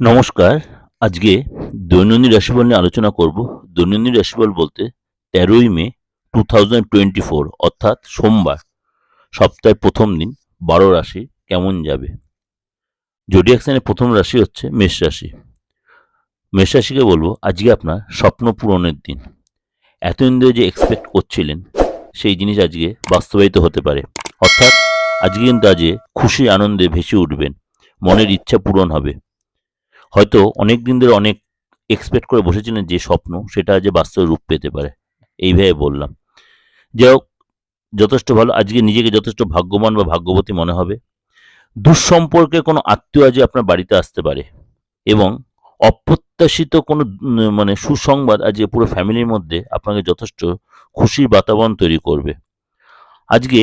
নমস্কার। আজকে দৈনন্দিন রাশিফল নিয়ে আলোচনা করব। দৈনন্দিন রাশিফল বলতে তেরোই May two thousand twenty four অর্থাৎ সোমবার। সপ্তাহের প্রথম দিন, বারো রাশি কেমন যাবে? জোডিয়াক সাইনের প্রথম রাশি হচ্ছে মেষ রাশি। মেষ রাশিকে বলব, আজকে আপনার স্বপ্ন পূরণের দিন। এতদিন ধরে যে এক্সপেক্ট করছিলেন, সেই জিনিস আজকে বাস্তবায়িত হতে পারে। অর্থাৎ আজকে কিন্তু আজকে খুশি, আনন্দে ভেসে উঠবেন। মনের ইচ্ছা পূরণ হবে। হয়তো অনেক দিন ধরে অনেক এক্সপেক্ট করে বসেছিলেন যে স্বপ্ন সেটা আজ বাস্তবে রূপ পেতে পারে। এইভাবে বললাম। যাই হোক, যথেষ্ট ভালো। আজকে নিজেকে যথেষ্ট ভাগ্যবান বা ভাগ্যবতী মনে হবে। দুঃসম্পর্কে কোনো আত্মীয় আজ আপনার বাড়িতে আসতে পারে এবং অপ্রত্যাশিত কোনো মানে সুসংবাদ আজকে পুরো ফ্যামিলির মধ্যে আপনাকে যথেষ্ট খুশির বাতাবরণ তৈরি করবে। আজকে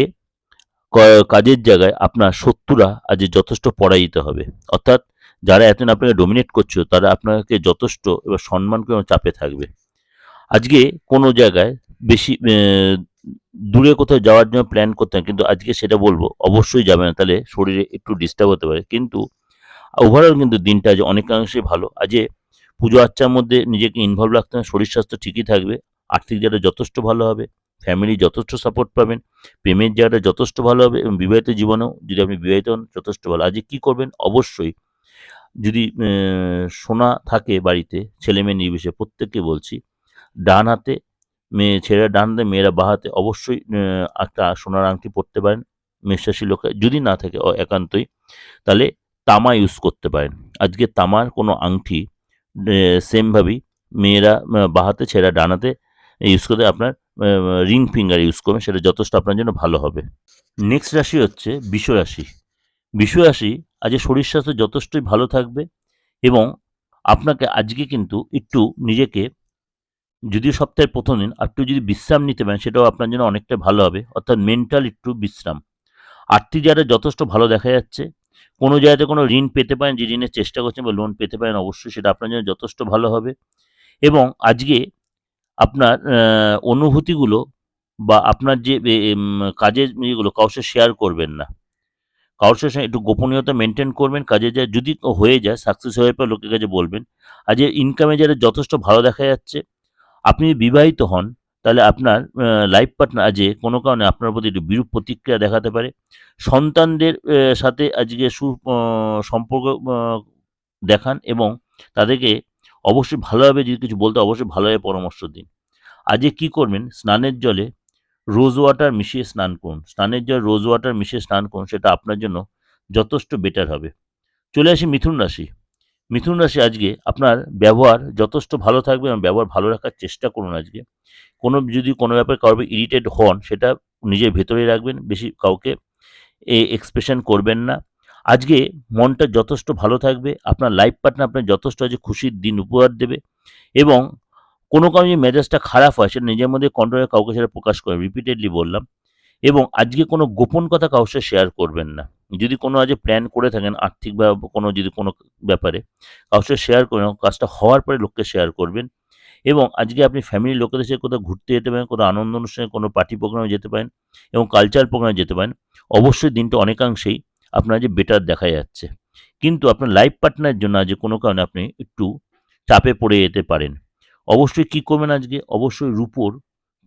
কাজের জায়গায় আপনার শত্রুরা আজ যথেষ্ট পরাজিত হবে। অর্থাৎ যারা এতদিন আপনাকে ডোমিনেট করছ তারা আপনাকে যথেষ্ট এবার সম্মান করে চাপে থাকবে। আজকে কোনো জায়গায় বেশি দূরে কোথাও যাওয়ার জন্য প্ল্যান করতে কিন্তু আজকে সেটা বলব, অবশ্যই যাবে না তাহলে শরীরে একটু ডিস্টার্ব হতে পারে। কিন্তু ওভারঅল কিন্তু দিনটা আজ অনেকাংশেই ভালো। আজকে পুজো আচ্চার মধ্যে নিজেকে ইনভলভ রাখতে হবে, শরীর স্বাস্থ্য ঠিকই থাকবে, আর্থিক জায়গাটা যথেষ্ট ভালো হবে ফ্যামিলি যথেষ্ট সাপোর্ট পাবেন, প্রেমের জায়গাটা যথেষ্ট ভালো হবে এবং বিবাহিত জীবনেও যদি আপনি বিবাহিত হন, যথেষ্ট ভালো। আজকে কী করবেন? অবশ্যই যদি সোনা থাকে বাড়িতে ছেলে মেয়ে নির্বিশেষে, প্রত্যেককে বলছি, ডান হাতে, মেয়ে, ছেলেরা ডান হাতে, মেয়েরা বাঁ হাতে, অবশ্যই একটা সোনার আংটি পরতে পারেন, মেষরাশি লোক, যদি না থাকে একান্তই, তাহলে তামা ইউজ করতে পারেন। আজকে তামার কোনো আংটি সেমভাবেই মেয়েরা বাঁ হাতে, ছেলেরা ডান হাতে ইউজ করতে, আপনার রিং ফিঙ্গার ইউজ করবেন, সেটা যথেষ্ট আপনার জন্য ভালো হবে। নেক্সট রাশি হচ্ছে বিষ রাশি বিষ রাশি আজকে শরীর স্বাস্থ্য যথেষ্টই ভালো থাকবে এবং আপনাকে আজকে কিন্তু একটু নিজেকে যদিও সপ্তাহের প্রথম দিন একটু যদি বিশ্রাম নিতে পারেন, সেটাও আপনার জন্য অনেকটা ভালো হবে। অর্থাৎ মেন্টাল একটু বিশ্রাম। আর্থিক জায়গায় যথেষ্ট ভালো দেখা যাচ্ছে। কোনো জায়গাতে কোনো ঋণ পেতে পারেন, যে ঋণের চেষ্টা করছেন বা লোন পেতে পারেন, অবশ্যই সেটা আপনার জন্য যথেষ্ট ভালো হবে। এবং আজকে আপনার অনুভূতিগুলো বা আপনার যে কাজের ইয়েগুলো সাথে শেয়ার করবেন না। কারোর সাথে একটু গোপনীয়তা মেনটেন করবেন, কাজে যা যদি হয়ে যায় সাকসেস হয়ে পর লোকের কাছে বলবেন, আজ ইনকামে যারা যথেষ্ট ভালো দেখা যাচ্ছে, আপনি বিবাহিত হন, তাহলে আপনার লাইফ পার্টনার আজকে কোনো কারণে আপনার প্রতি একটু বিরূপ প্রতিক্রিয়া দেখাতে পারে। সন্তানদের সাথে আজকে সু সম্পর্ক দেখান এবং তাদেরকে অবশ্যই ভালোভাবে যদি কিছু বলতে অবশ্যই ভালোভাবে পরামর্শ দিন। আজকে কি করবেন? স্নানের জলে রোজ ওয়াটার মিশিয়ে স্নান করুন। স্নানের জল রোজ ওয়াটার মিশিয়ে স্নান করুন, সেটা আপনার জন্য যথেষ্ট বেটার হবে। চলে আসি মিথুন রাশি। মিথুন রাশি আজকে আপনার ব্যবহার যথেষ্ট ভালো থাকবে এবং ব্যবহার ভালো রাখার চেষ্টা করুন আজকে। কোনো যদি কোনো ব্যাপারে কারোর ইরিটেড হন, সেটা নিজের ভেতরে রাখবেন, বেশি কাউকে এ এক্সপ্রেশন করবেন না। আজকে মনটা যথেষ্ট ভালো থাকবে, আপনার লাইফ পার্টনার আপনার যথেষ্ট আজকে খুশির দিন উপহার দেবে এবং কোনো কারণে যদি মেজাজটা খারাপ হয়, সেটা নিজের মধ্যে কন্ট্রোলে কাউকে সেটা প্রকাশ করে রিপিটেডলি বললাম। এবং আজকে কোনো গোপন কথা কারোর সাথে শেয়ার করবেন না। যদি কোনো আজ প্ল্যান করে থাকেন, আর্থিক বা কোনো যদি কোনো ব্যাপারে, কারোর সাথে শেয়ার করেন কাজটা হওয়ার পরে লোককে শেয়ার করবেন। এবং আজকে আপনি ফ্যামিলির লোকেদের সাথে কোথাও ঘুরতে যেতে পারেন কোনো আনন্দ অনুষ্ঠানে, কোনো পার্টি প্রোগ্রামে যেতে পারেন এবং কালচারাল প্রোগ্রামে যেতে পারেন, অবশ্যই দিনটা অনেকাংশেই আপনার যে বেটার দেখা যাচ্ছে। কিন্তু আপনার লাইফ পার্টনারের জন্য আজ কোনো কারণে আপনি একটু চাপে পড়ে যেতে পারেন। অবশ্যই কী করবেন আজকে? অবশ্যই রূপোর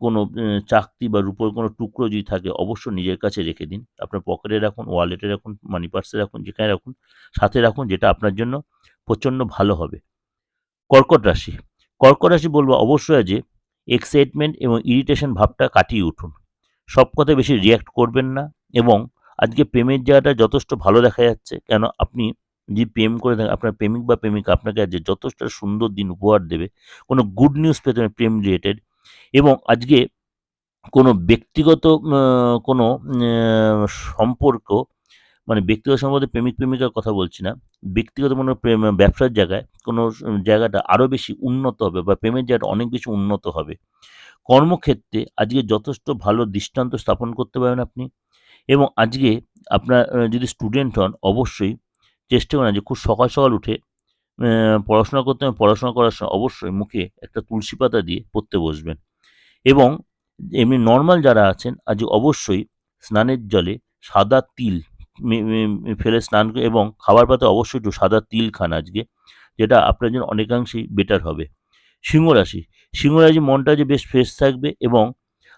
কোনো চাকতি বা রূপোর কোনো টুকরো যদি থাকে, অবশ্যই নিজের কাছে রেখে দিন। আপনার পকেটে রাখুন ওয়ালেটে রাখুন মানি পার্সে রাখুন, যেখানে রাখুন, সাথে রাখুন, যেটা আপনার জন্য প্রচণ্ড ভালো হবে। কর্কট রাশি। কর্কট রাশি বলব অবশ্যই আজ এক্সাইটমেন্ট এবং ইরিটেশন ভাবটা কাটিয়ে উঠুন। সব কথায় বেশি রিয়্যাক্ট করবেন না এবং আজকে প্রেমের জায়গাটা যথেষ্ট ভালো দেখা যাচ্ছে। কেন? আপনি যদি প্রেম করে থাকেন, আপনার প্রেমিক বা প্রেমিকা আপনাকে আজ যথেষ্ট সুন্দর দিন উপহার দেবে, কোনো গুড নিউজ পেতে প্রেম রিলেটেড এবং আজকে কোনো ব্যক্তিগত কোনো সম্পর্ক মানে ব্যক্তিগত সম্পর্কে প্রেমিক প্রেমিকার কথা বলছি না, ব্যক্তিগত কোনো প্রেম, ব্যবসার জায়গায় কোনো জায়গাটা আরও বেশি উন্নত হবে বা প্রেমের জায়গাটা অনেক বেশি উন্নত হবে। কর্মক্ষেত্রে আজকে যথেষ্ট ভালো দৃষ্টান্ত স্থাপন করতে পারবেন আপনি এবং আজকে আপনার, যদি স্টুডেন্ট হন, অবশ্যই চেষ্টা করেন যে খুব সকাল সকাল উঠে পড়াশোনা করতে হবে। পড়াশোনা করার সময় অবশ্যই মুখে একটা তুলসী পাতা দিয়ে পড়তে বসবেন। এবং এমনি নর্মাল যারা আছেন, আজ অবশ্যই স্নানের জলে সাদা তিল ফেলে স্নান এবং খাবার পাতে অবশ্যই একটু সাদা তিল খান আজকে, যেটা আপনার জন্য অনেকাংশেই বেটার হবে। সিংহ রাশি সিংহ রাশি মনটা যে বেশ ফ্রেশ থাকবে এবং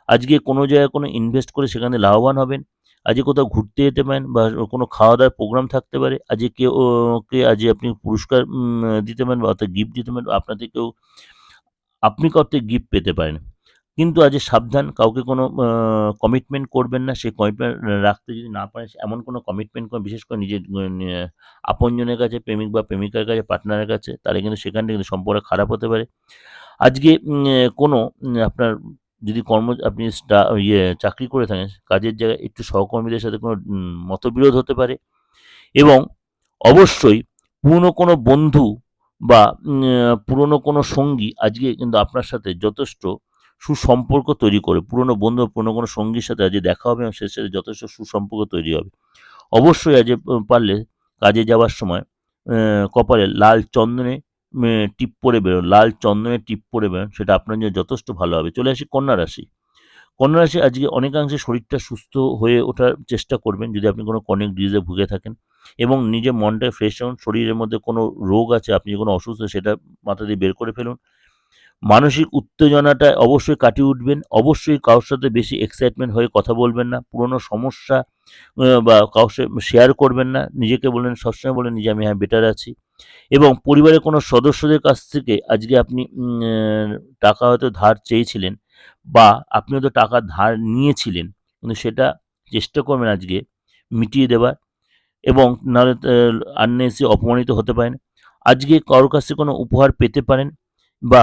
আজকে কোনো জায়গায় কোনো ইনভেস্ট করে সেখানে লাভবান হবেন। আজকে কোথাও ঘুরতে যেতে পারেন বা কোনো খাওয়া দাওয়ার প্রোগ্রাম থাকতে পারে, আজকে কেউ কে আজকে আপনি পুরস্কার দিতে পারেন বা অর্থাৎ গিফট দিতে পারেন আপনাদের কেউ, আপনি কাউকে গিফট পেতে পারেন। কিন্তু আজ সাবধান, কাউকে কোনো কমিটমেন্ট করবেন না সেই কমিটমেন্ট রাখতে যদি না পারেন এমন কোনো কমিটমেন্ট করেন বিশেষ করে নিজের আপনজনের কাছে, প্রেমিক বা প্রেমিকার কাছে পার্টনারের কাছে, তাহলে কিন্তু সেখান কিন্তু সম্পর্ক খারাপ হতে পারে। আজকে কোনো আপনার যদি কর্ম, আপনি ইয়ে চাকরি করে থাকেন, কাজের জায়গায় একটু সহকর্মীদের সাথে কোনো মতবিরোধ হতে পারে এবং অবশ্যই পুরনো কোনো বন্ধু বা পুরনো কোনো সঙ্গী আজকে কিন্তু আপনার সাথে যথেষ্ট সুসম্পর্ক তৈরি করে, পুরনো বন্ধু, পুরনো কোনো সঙ্গীর সাথে আজকে দেখা হবে এবং সে সাথে যথেষ্ট সুসম্পর্ক তৈরি হবে। অবশ্যই আজ পারলে কাজে যাওয়ার সময় কপালে লাল চন্দনে টিপ পরে বেরোন লাল চন্দনে টিপ পরে বেরোন সেটা আপনার জন্য যথেষ্ট ভালো হবে। চলে আসি কন্যা রাশি। কন্যা রাশি আজকে অনেকাংশে শরীরটা সুস্থ হয়ে ওঠার চেষ্টা করবেন, যদি আপনি কোনো কনিক ডিজিজে ভুগে থাকেন এবং নিজের মনটা ফ্রেশ রাখুন শরীরের মধ্যে কোনো রোগ আছে, আপনি কোনো অসুস্থ, সেটা মাথা দিয়ে বের করে ফেলুন। মানসিক উত্তেজনাটা অবশ্যই কাটিয়ে উঠবেন, অবশ্যই কারোর সাথে বেশি এক্সাইটমেন্ট হয়ে কথা বলবেন না, পুরনো সমস্যা বা কারোর শেয়ার করবেন না, নিজেকে বলেন সবসময় বলেন নিজে আমি হ্যাঁ বেটার আছি। এবং পরিবারের কোনো সদস্যদের কাছ থেকে আজকে আপনি টাকা হয়তো ধার চেয়েছিলেন বা আপনি হয়তো টাকা ধার নিয়েছিলেন, কিন্তু সেটা চেষ্টা করবেন আজকে মিটিয়ে দেবার এবং নাহলে আননেসি অপমানিত হতে পারেন। আজকে কারোর কাছে কোনো উপহার পেতে পারেন বা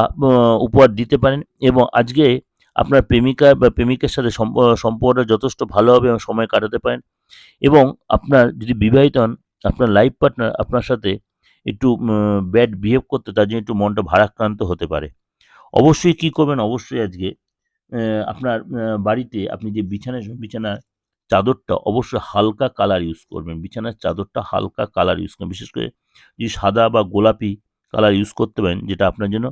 উপহার দিতে পারেন এবং আজকে আপনার প্রেমিকা বা প্রেমিকের সাথে সম্প- সম্পর্কটা যথেষ্ট ভালো হবে এবং সময় কাটাতে পারেন এবং আপনার যদি বিবাহিত হন, আপনার লাইফ পার্টনার আপনার সাথে একটু ব্যাড বিহেভ করতে, তার জন্য একটু মনটা ভারাক্রান্ত হতে পারে। অবশ্যই কি করবেন? অবশ্যই আজকে আপনার বাড়িতে আপনি যে বিছানা বিছানার চাদরটা অবশ্যই হালকা কালার ইউজ করবেন। বিছানার চাদরটা হালকা কালার ইউজ করবেন। বিশেষ করে যদি সাদা বা গোলাপি কালার ইউজ করতে পারেন, যেটা আপনার জন্য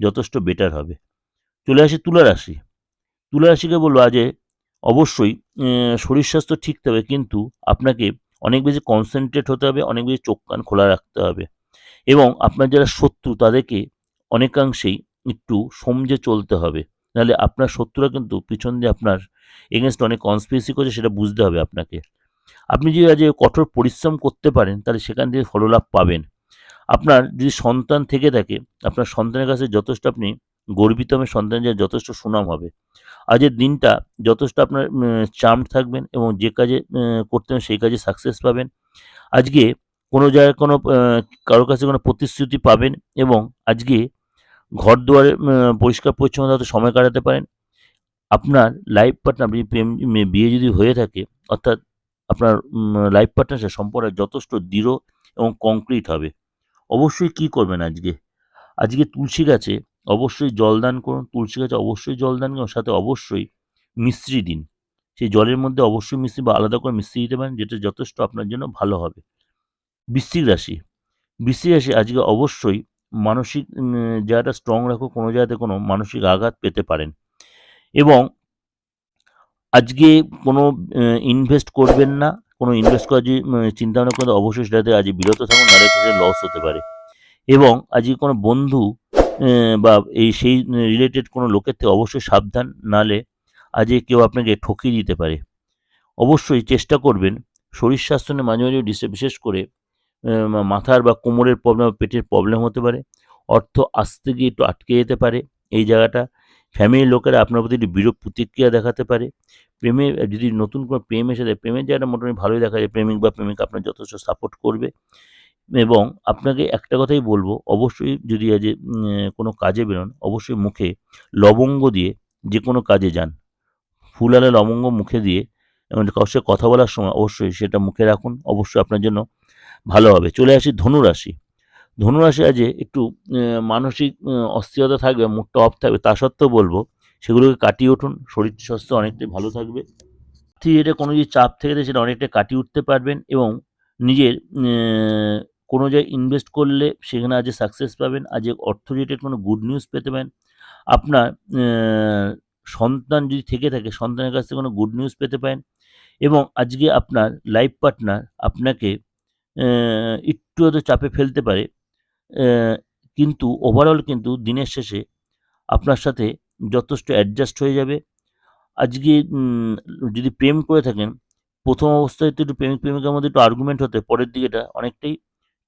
যথেষ্ট বেটার হবে। চলে আসি তুলা রাশি। তুলা রাশিকে বলব আজে অবশ্যই শরীর স্বাস্থ্য ঠিক থাকবে, কিন্তু আপনাকে অনেক বেশি কনসেন্ট্রেট হতে হবে, অনেক বেশি চোখ কান খোলা রাখতে হবে। এবং আপনার যারা শত্রু, তাদেরকে অনেকাংশেই একটু সমঝে চলতে হবে। নাহলে আপনার শত্রুরা কিন্তু পিছন দিয়ে আপনার এগেনস্ট অনেক কনস্পিরেসি করছে, সেটা বুঝতে হবে আপনাকে। আপনি যদি আজ কঠোর পরিশ্রম করতে পারেন, তাহলে সেখান থেকে ফললাভ পাবেন। আপনার যদি সন্তান থেকে থাকে, আপনার সন্তানের কাছে যথেষ্ট আপনি গর্বিত হবে সন্তানের যে যথেষ্ট সুনাম হবে। আজের দিনটা যথেষ্ট আপনার চার্ম থাকবেন এবং যে কাজে করতে হবে, সেই কাজে সাকসেস পাবেন। আজকে কোনো জায়গায় কোনো কারোর কাছে কোনো প্রতিশ্রুতি পাবেন এবং আজকে ঘর দুয়ারে পরিষ্কার পরিচ্ছন্নতা সময় কাটাতে পারেন। আপনার লাইফ পার্টনার আপনি প্রেম বিয়ে যদি হয়ে থাকে, অর্থাৎ আপনার লাইফ পার্টনার সম্পর্ক যথেষ্ট দৃঢ় এবং কংক্রিট হবে। অবশ্যই কি করবেন আজকে? আজকে তুলসী গাছে অবশ্যই জলদান করুন। তুলসী গাছে অবশ্যই জলদান করুন। সাথে অবশ্যই মিশ্রি দিন। সেই জলের মধ্যে অবশ্যই মিশ্রি বা আলাদা করে মিশ্রি দিতে পারেন, যেটা যথেষ্ট আপনার জন্য ভালো হবে। বৃশ্চিক রাশি। বৃশ্চিক রাশি আজকে অবশ্যই মানসিক জায়গাটা স্ট্রং রাখো কোনো জায়গাতে কোনো মানসিক আঘাত পেতে পারেন। এবং আজকে কোনো ইনভেস্ট করবেন না, কোনো ইনভেস্ট করার যদি চিন্তা ভাবনা করেন অবশ্যই সেটাতে আজ বিরত থাকুন, নাহলে সেটা লস হতে পারে। এবং আজকে কোনো বন্ধু বা এই সেই রিলেটেড কোনো লোকের থেকে অবশ্যই সাবধান, নালে আজকে কেউ আপনাকে ঠকিয়ে দিতে পারে। অবশ্যই চেষ্টা করবেন, শরীর স্বাস্থ্য নিয়ে মাঝে মাঝে বিশেষ করে মাথার বা কোমরের প্রবলেম পেটের প্রবলেম হতে পারে। অর্থ আসতে গিয়ে একটু আটকে যেতে পারে এই জায়গাটা। ফ্যামিলির লোকেরা আপনার প্রতি একটু বিরূপ প্রতিক্রিয়া দেখাতে পারে। প্রেমে, যদি নতুন কোনো প্রেম এসে যায়, প্রেমের জায়গাটা মোটামুটি ভালোই দেখা যায়। প্রেমিক বা প্রেমিকা আপনার যথেষ্ট সাপোর্ট করবে। এবং আপনাকে একটা কথাই বলব, অবশ্যই যদি আজ কোনো কাজে বেরোন, অবশ্যই মুখে লবঙ্গ দিয়ে যে কোনো কাজে যান। ফুল আলা লবঙ্গ মুখে দিয়ে এবং কারোর সাথে কথা বলার সময় অবশ্যই সেটা মুখে রাখুন। অবশ্যই আপনার জন্য ভালো হবে। চলে আসি ধনুরাশি। ধনুরাশি আজ একটু মানসিক অস্থিরতা থাকবে, মুডটা অফ থাকবে, তা সত্ত্বেও বলব, সেগুলোকে কাটিয়ে উঠুন, শরীর স্বাস্থ্য অনেকটাই ভালো থাকবে। এটা কোনো যদি চাপ থেকে সেটা অনেকটা কাটিয়ে উঠতে পারবেন এবং নিজের কোনো জায়গায় ইনভেস্ট করলে সেখানে আজ সাকসেস পাবেন। আজ অর্থ রিলেটেড কোনো গুড নিউজ পেতে পারেন। আপনার সন্তান যদি থেকে থাকে, সন্তানের কাছ থেকে কোনো গুড নিউজ পেতে পারেন এবং আজকে আপনার লাইফ পার্টনার আপনাকে একটু হয়তো চাপে ফেলতে পারে। কিন্তু ওভারঅল কিন্তু দিনের শেষে আপনার সাথে যথেষ্ট অ্যাডজাস্ট হয়ে যাবে। আজকে যদি প্রেম করে থাকেন, প্রথম অবস্থায় তো একটু প্রেমিক প্রেমিকার মধ্যে একটু আর্গুমেন্ট হতে, পরের দিকে এটা অনেকটাই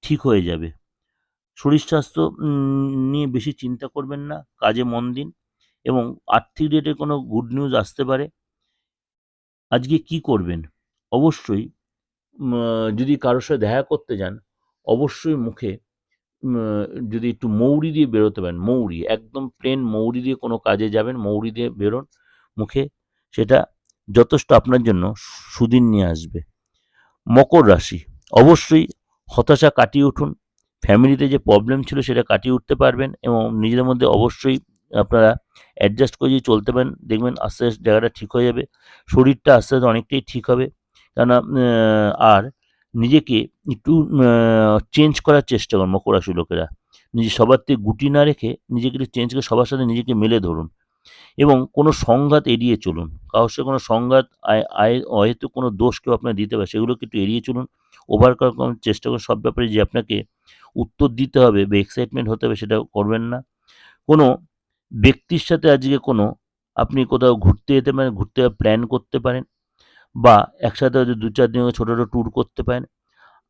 ঠিক হয়ে যাবে। শরীর স্বাস্থ্য নিয়ে বেশি চিন্তা করবেন না, কাজে মন দিন এবং আর্থিক রেটে কোনো গুড নিউজ আসতে পারে। আজকে কি করবেন? অবশ্যই যদি কারোর সাথে দেখা করতে যান, অবশ্যই মুখে যদি একটু মৌরি দিয়ে বেরোতে পারেন, মৌরি, একদম প্লেন মৌরি দিয়ে কোনো কাজে যাবেন, মৌরি দিয়ে বেরোন, মুখে, সেটা যথেষ্ট আপনার জন্য সুদিন নিয়ে আসবে। মকর রাশি, অবশ্যই হতাশা কাটিয়ে উঠুন ফ্যামিলিতে যে প্রবলেম ছিল সেটা কাটিয়ে উঠতে পারবেন এবং নিজেদের মধ্যে অবশ্যই আপনারা অ্যাডজাস্ট করে চলতে পারেন, দেখবেন আস্তে আস্তে জায়গাটা ঠিক হয়ে যাবে, শরীরটা আস্তে আস্তে অনেকটাই ঠিক হবে। কেননা আর নিজেকে একটু চেঞ্জ করার চেষ্টা করুন মকর লোকেরা। নিজে সবার থেকে গুটি না রেখে নিজেকে একটু চেঞ্জ করে সবার সাথে নিজেকে মেলে ধরুন। এবং কোনো সংঘাত এড়িয়ে চলুন। কারোর সাথে কোনো সংঘাত হয়তো কোনো দোষ কেউ আপনার দিতে পারে, সেগুলোকে একটু এড়িয়ে চলুন। ওভার করার চেষ্টা করুন। সব ব্যাপারে যে আপনাকে উত্তর দিতে হবে বা এক্সাইটমেন্ট হতে হবে সেটা করবেন না। কোনো ব্যক্তির সাথে আজকে কোনো আপনি কোথাও ঘুরতে যেতে পারেন, ঘুরতে প্ল্যান করতে পারেন। বা একসাথে হয়তো দু চার দিন ছোটো ছোটো ট্যুর করতে পারেন।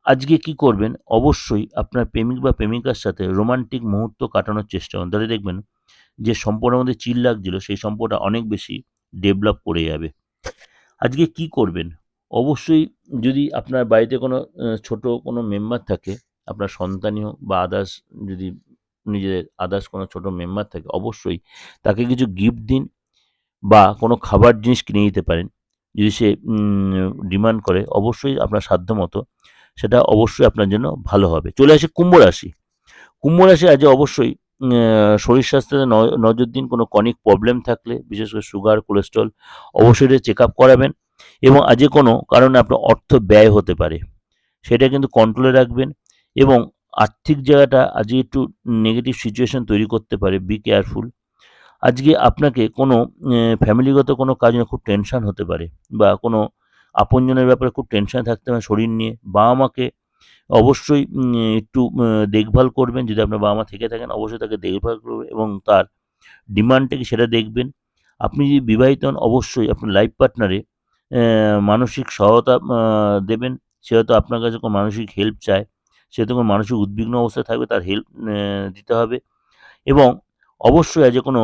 আজকে কি করবেন? অবশ্যই আপনার প্রেমিক বা প্রেমিকার সাথে রোমান্টিক মুহূর্ত কাটানোর চেষ্টা করুন। তাহলে দেখবেন যে সম্পর্কের মধ্যে চিল লাগছিল, সেই সম্পর্কটা অনেক বেশি ডেভেলপ করে যাবে। আজকে কি করবেন? অবশ্যই যদি আপনার বাড়িতে কোনো ছোট কোনো মেম্বার থাকে, আপনার সন্তানই হোক বা আদার্স যদি নিজেদের আদার্স কোনো ছোট মেম্বার থাকে, অবশ্যই তাকে কিছু গিফট দিন বা কোনো খাবার জিনিস কিনে দিতে পারেন। যদি সে ডিমান্ড করে, অবশ্যই আপনার সাধ্য মতো সেটা অবশ্যই আপনার জন্য ভালো হবে। চলে আসে কুম্ভ রাশি। কুম্ভ রাশি আজ অবশ্যই শরীর স্বাস্থ্যে নজর দিন, কোনো কনিক প্রবলেম থাকলে, বিশেষ করে সুগার কোলেস্ট্রল অবশ্যই চেক আপ করাবেন এবং আজে কোনো কারণে আপনার অর্থ ব্যয় হতে পারে। সেটা কিন্তু কন্ট্রোলে রাখবেন এবং আর্থিক জায়গাটা আজকে একটু নেগেটিভ সিচুয়েশন তৈরি করতে পারে। বি কেয়ারফুল আজকে আপনাকে কোনো ফ্যামিলিগত কোনো কাজ নিয়ে খুব টেনশন হতে পারে বা কোনো আপনজনের ব্যাপারে খুব টেনশন থাকতে পারে শরীর নিয়ে, বাবা মাকে অবশ্যই একটু দেখভাল করবেন। যদি আপনার বাবা মা থেকে থাকেন, অবশ্যই তাকে দেখভাল করবেন এবং তার ডিমান্ডটা কি সেটা দেখবেন। আপনি যদি বিবাহিত হন, অবশ্যই আপনার লাইফ পার্টনারে মানসিক সহায়তা দেবেন। সে হয়তো আপনার কাছে কোনো মানসিক হেল্প চায়। সে হয়তো কোনো মানসিক উদ্বিগ্ন অবস্থায় থাকবে, তার হেল্প দিতে হবে। এবং অবশ্যই আজ কোনো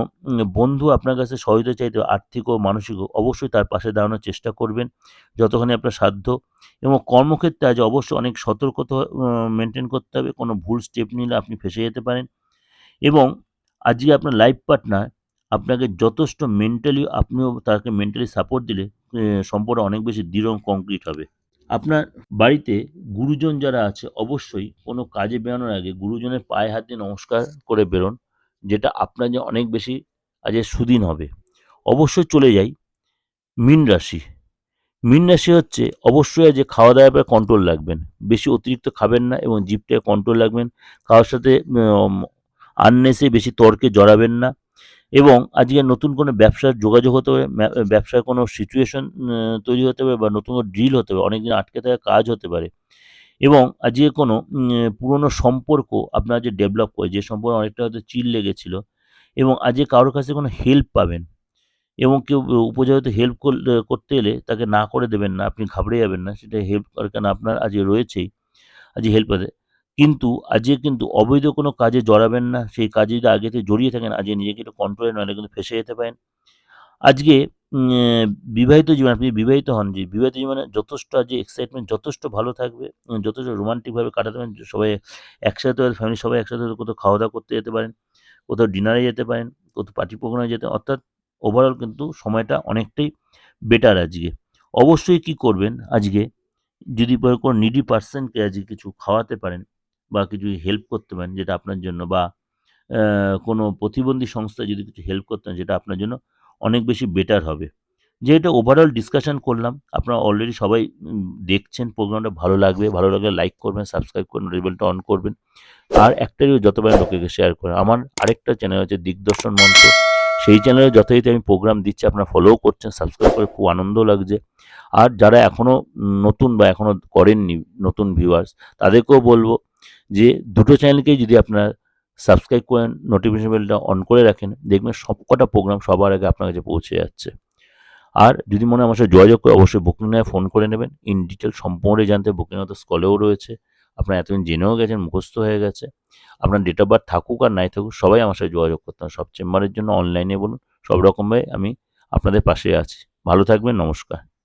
বন্ধু আপনার কাছে সহায়তা চাইতে আর্থিক ও মানসিক, অবশ্যই তার পাশে দাঁড়ানোর চেষ্টা করবেন, যতখানি আপনার সাধ্য। এবং কর্মক্ষেত্রে আজ অবশ্যই অনেক সতর্কতা মেনটেন করতে হবে, কোনো ভুল স্টেপ নিলে আপনি ফেসে যেতে পারেন। এবং আজকে আপনার লাইফ পার্টনার আপনাকে যথেষ্ট মেন্টালি আপনিও তাকে মেন্টালি সাপোর্ট দিলে সম্পর্ক অনেক বেশি দৃঢ় কংক্রিট হবে। আপনার বাড়িতে গুরুজন যারা আছে, অবশ্যই কোনো কাজে বেরোনোর আগে গুরুজনের পায়ে হাত দিয়ে নমস্কার করে বেরোন। যেটা আপনার যে অনেক বেশি আজ সুদিন হবে। অবশ্যই চলে যাই মীন রাশি। মীন রাশি হচ্ছে অবশ্যই যে খাওয়া দাওয়ার ব্যাপারে কন্ট্রোল রাখবেন। বেশি অতিরিক্ত খাবেন না এবং জিভটাকে কন্ট্রোল রাখবেন। কারোর সাথে আননেসে বেশি তর্কে জড়াবেন না এবং আজকে নতুন কোনো ব্যবসার যোগাযোগ হতে পারে ব্যবসার কোনো সিচুয়েশন তৈরি হতে পারে বা নতুন কোনো ডিল হতে পারে, অনেকদিন আটকে থাকা কাজ হতে পারে। এবং যে কোনো পুরনো সম্পর্ক আপনার যে ডেভেলপ করে, যে সম্পর্ক অনেকটা হয়তো চিল লেগেছিল এবং আজকে কারোর কাছে কোনো হেল্প পাবেন এবং কেউ উপযুক্ত হেল্প করতে এলে তাকে না করে দেবেন না, আপনি ঘাবড়ে যাবেন না, সেটা হেল্প করার কেন আপনার আজকে রয়েছেই আজকে হেল্প করে কিন্তু আজকে কিন্তু অবৈধ কোনো কাজে জড়াবেন না, সেই কাজে যদি আগে থেকে জড়িয়ে থাকেন আজকে নিজেকে একটু কন্ট্রোলে নয় কিন্তু ফেসে যেতে পারেন। আজকে বিবাহিত জীবন, আপনি বিবাহিত হন যে, বিবাহিত জীবনে যথেষ্ট আজকে এক্সাইটমেন্ট যথেষ্ট ভালো থাকবে যথেষ্ট রোমান্টিকভাবে কাটাতে পারেন সবাই একসাথে ফ্যামিলি সবাই একসাথে কোথাও খাওয়া দাওয়া করতে যেতে পারেন, কোথাও ডিনারে যেতে পারেন, কোথাও পার্টি প্রোগ্রামে যেতে অর্থাৎ ওভারঅল কিন্তু সময়টা অনেকটাই বেটার আজকে। অবশ্যই কি করবেন আজকে? যদি কোনো নিডি পার্সনকে আজকে কিছু খাওয়াতে পারেন বা কিছু হেল্প করতে পারেন, যেটা আপনার জন্য বা কোনো প্রতিবন্ধী সংস্থা যদি কিছু হেল্প করতে যেটা আপনার জন্য অনেক বেশি বেটার হবে। যেটা ওভারঅল ডিসকাশন করলাম, আপনারা অলরেডি সবাই দেখছেন প্রোগ্রামটা ভালো লাগবে। ভালো লাগলে লাইক করবেন সাবস্ক্রাইব করবেন রেবেলটা অন করবেন। আর একটাই যতবার লোকেকে শেয়ার করেন, আমার আরেকটা চ্যানেল আছে দিগদর্শন মঞ্চ সেই চ্যানেলে যথারীতি আমি প্রোগ্রাম দিচ্ছি, আপনারা ফলোও করছেন সাবস্ক্রাইব করে খুব আনন্দ লাগছে। আর যারা এখনও নতুন বা এখনও করেননি নতুন ভিউয়ার্স তাদেরকেও বলব যে, দুটো চ্যানেলকেই যদি আপনারা সাবস্ক্রাইব করেন নোটিফিকেশন বেলটা অন করে রাখেন। দেখবেন সবকটা প্রোগ্রাম সবার আগে আপনার কাছে পৌঁছে যাচ্ছে। আর যদি মনে হয় আমার সাথে যোগাযোগ করে অবশ্যই বুকিং নেয় ফোন করে নেবেন। ইন ডিটেল সম্পূর্ণ জানতে বুকিং হয়তো স্কলেও রয়েছে। আপনার এতদিন জেনেও গেছেন, মুখস্থ হয়ে গেছে। আপনার ডেট অফ বার্থ থাকুক আর নাই থাকুক, সবাই আমার সাথে যোগাযোগ করতে সব চেম্বারের জন্য অনলাইনে বলুন। সব রকমভাবে আমি আপনাদের পাশে আছি। ভালো থাকবেন, নমস্কার।